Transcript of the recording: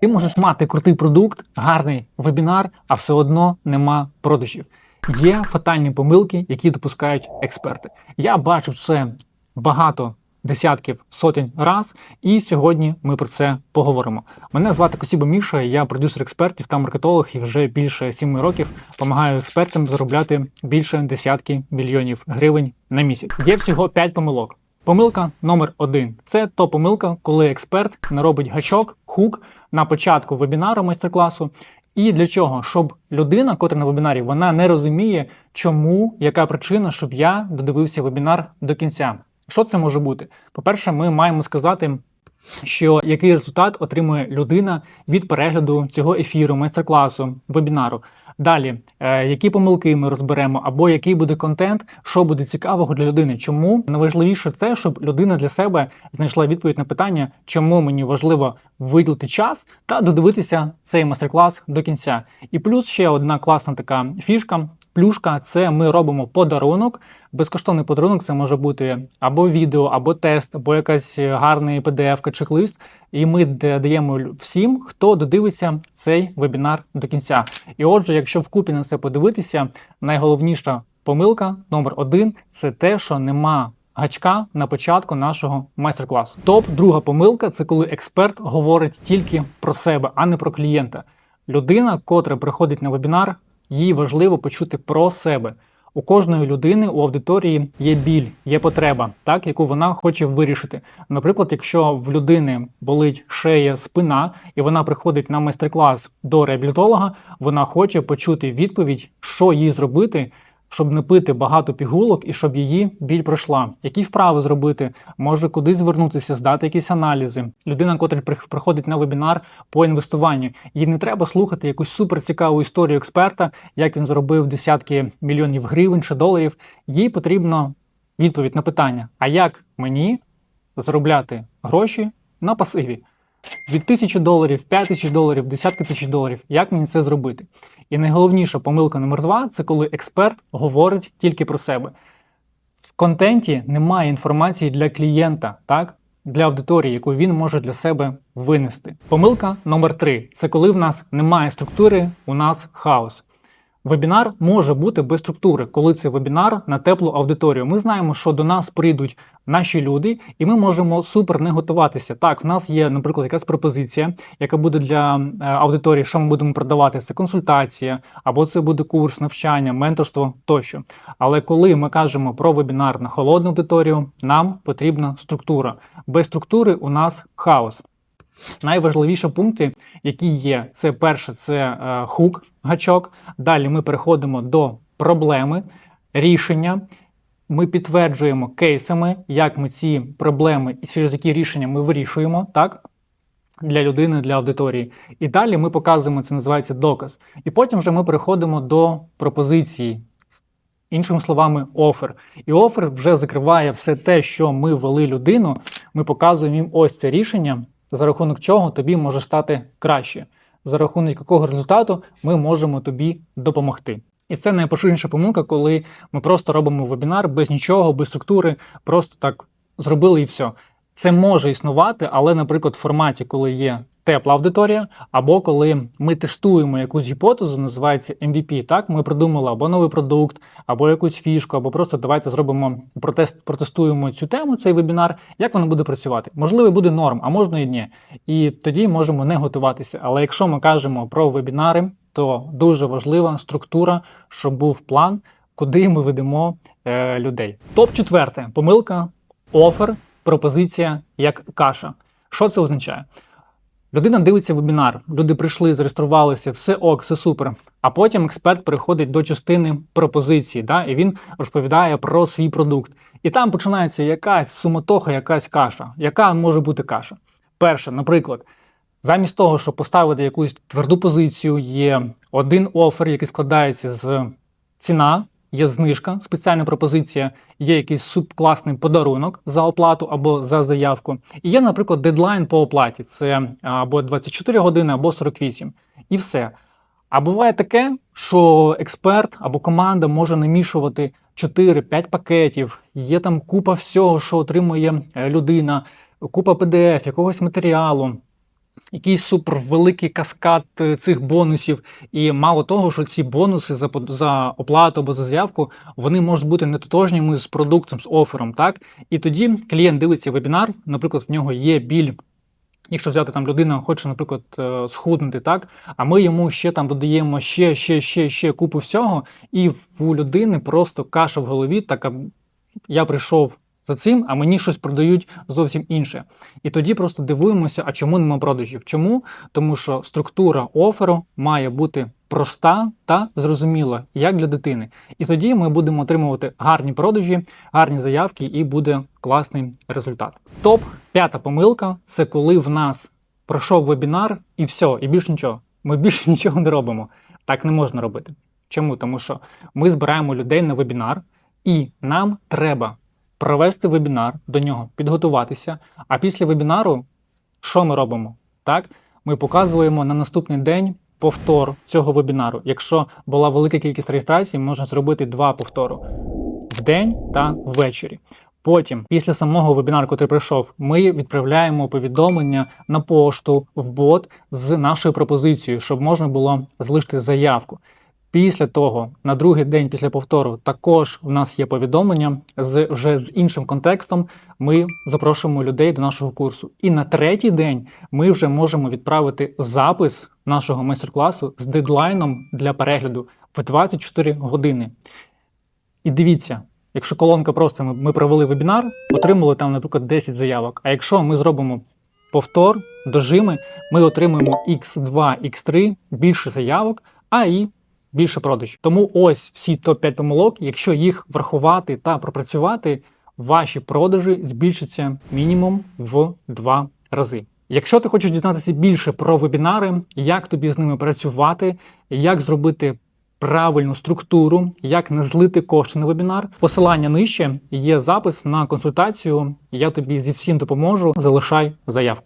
Ти можеш мати крутий продукт, гарний вебінар, а все одно нема продажів. Є фатальні помилки, які допускають експерти. Я бачив це багато десятків сотень раз, і сьогодні ми про це поговоримо. Мене звати Косіба Міша, я продюсер експертів та маркетолог, і вже більше сіми років допомагаю експертам заробляти більше десятки мільйонів гривень на місяць. Є всього 5 помилок. Помилка номер один це то помилка, коли експерт не робить гачок, хук на початку вебінару майстер-класу. І для чого? Щоб людина, котра на вебінарі, вона не розуміє, чому, яка причина, щоб я додивився вебінар до кінця. Що це може бути? По-перше, ми маємо сказати, що який результат отримує людина від перегляду цього ефіру, майстер-класу, вебінару. Далі, е, які помилки ми розберемо, або який буде контент, що буде цікавого для людини. Чому найважливіше це, щоб людина для себе знайшла відповідь на питання, чому мені важливо виділити час та додивитися цей майстер-клас до кінця. І плюс ще одна класна така фішка. Плюшка це ми робимо подарунок. Безкоштовний подарунок це може бути або відео, або тест, або якась гарний PDF, чек-лист. І ми даємо всім, хто додивиться цей вебінар до кінця. І отже, якщо вкупі на це подивитися, найголовніша помилка номер один це те, що нема. Гачка на початку нашого майстер-класу. Топ, друга помилка це коли експерт говорить тільки про себе, а не про клієнта. Людина, котра приходить на вебінар, їй важливо почути про себе. У кожної людини у аудиторії є біль, є потреба, так яку вона хоче вирішити. Наприклад, якщо в людини болить шея, спина, і вона приходить на майстер-клас до реабілітолога, вона хоче почути відповідь, що їй зробити, щоб не пити багато пігулок і щоб її біль пройшла. Які вправи зробити, може куди звернутися, здати якісь аналізи. Людина, котра приходить на вебінар по інвестуванню, їй не треба слухати якусь суперцікаву історію експерта, як він зробив десятки мільйонів гривень чи доларів. Їй потрібно відповідь на питання: а як мені заробляти гроші на пасиві? Від тисячі доларів, 5 тисяч доларів, десятки тисяч доларів. Як мені це зробити? І найголовніша помилка номер два це коли експерт говорить тільки про себе. В контенті немає інформації для клієнта, так? Для аудиторії, яку він може для себе винести. Помилка номер три це коли в нас немає структури, у нас хаос. Вебінар може бути без структури, коли це вебінар на теплу аудиторію. Ми знаємо, що до нас прийдуть наші люди, і ми можемо супер не готуватися. Так, в нас є, наприклад, якась пропозиція, яка буде для е, аудиторії, що ми будемо продавати. Це консультація, або це буде курс, навчання, менторство тощо. Але коли ми кажемо про вебінар на холодну аудиторію, нам потрібна структура. Без структури у нас хаос. Найважливіші пункти, які є, це перше, це е, хук, гачок. Далі ми переходимо до проблеми, рішення. Ми підтверджуємо кейсами, як ми ці проблеми і через які рішення ми вирішуємо, так? Для людини, для аудиторії. І далі ми показуємо, це називається доказ. І потім вже ми переходимо до пропозиції. Іншими словами, офер. І офер вже закриває все те, що ми ввели людину. Ми показуємо їм ось це рішення за рахунок чого тобі може стати краще, за рахунок якого результату ми можемо тобі допомогти. І це найпоширеніша помилка, коли ми просто робимо вебінар без нічого, без структури, просто так зробили і все. Це може існувати, але, наприклад, в форматі, коли є тепла аудиторія, або коли ми тестуємо якусь гіпотезу, називається MVP, так ми придумали або новий продукт, або якусь фішку, або просто давайте зробимо протест, протестуємо цю тему, цей вебінар, як воно буде працювати. Можливо, буде норм, а можна і ні. І тоді можемо не готуватися. Але якщо ми кажемо про вебінари, то дуже важлива структура, щоб був план, куди ми ведемо е, людей. Топ четверте помилка, офер, пропозиція як каша. Що це означає? Людина дивиться вебінар, люди прийшли, зареєструвалися, все ок, все супер. А потім експерт переходить до частини пропозиції, да, і він розповідає про свій продукт. І там починається якась суматоха, якась каша. Яка може бути каша? Перше, наприклад, замість того, щоб поставити якусь тверду позицію, є один офер, який складається з ціна є знижка, спеціальна пропозиція, є якийсь субкласний подарунок за оплату або за заявку. І є, наприклад, дедлайн по оплаті це або 24 години, або 48. І все. А буває таке, що експерт або команда може намішувати 4-5 пакетів, є там купа всього, що отримує е, людина, купа PDF, якогось матеріалу. Якийсь супервеликий каскад е, цих бонусів. І мало того, що ці бонуси за, за оплату або за заявку вони можуть бути нетотожніми з продуктом, з офером. Так? І тоді клієнт дивиться вебінар, наприклад, в нього є біль. Якщо взяти там людина хоче, наприклад, е, схуднути, так, а ми йому ще там додаємо ще, ще, ще, ще купу всього, і у людини просто каша в голові, така я прийшов за цим, а мені щось продають зовсім інше. І тоді просто дивуємося, а чому нема продажів? Чому? Тому що структура оферу має бути проста та зрозуміла, як для дитини. І тоді ми будемо отримувати гарні продажі, гарні заявки, і буде класний результат. Топ п'ята помилка це коли в нас пройшов вебінар і все, і більше нічого. Ми більше нічого не робимо. Так не можна робити. Чому? Тому що ми збираємо людей на вебінар, і нам треба провести вебінар, до нього підготуватися. А після вебінару, що ми робимо? Так, ми показуємо на наступний день повтор цього вебінару. Якщо була велика кількість реєстрацій, можна зробити два повтору в день та ввечері. Потім, після самого вебінару, який пройшов, ми відправляємо повідомлення на пошту в бот з нашою пропозицією, щоб можна було залишити заявку. Після того, на другий день після повтору, також в нас є повідомлення з вже з іншим контекстом. Ми запрошуємо людей до нашого курсу. І на третій день ми вже можемо відправити запис нашого майстер-класу з дедлайном для перегляду в 24 години. І дивіться, якщо колонка просто ми, провели вебінар, отримали там, наприклад, 10 заявок. А якщо ми зробимо повтор, дожими, ми отримуємо X2, X3 більше заявок, а і більше продажів. Тому ось всі топ-5 помилок, якщо їх врахувати та пропрацювати, ваші продажі збільшаться мінімум в 2 рази. Якщо ти хочеш дізнатися більше про вебінари, як тобі з ними працювати, як зробити правильну структуру, як не злити кошти на вебінар, посилання нижче є запис на консультацію. Я тобі зі всім допоможу. Залишай заявку.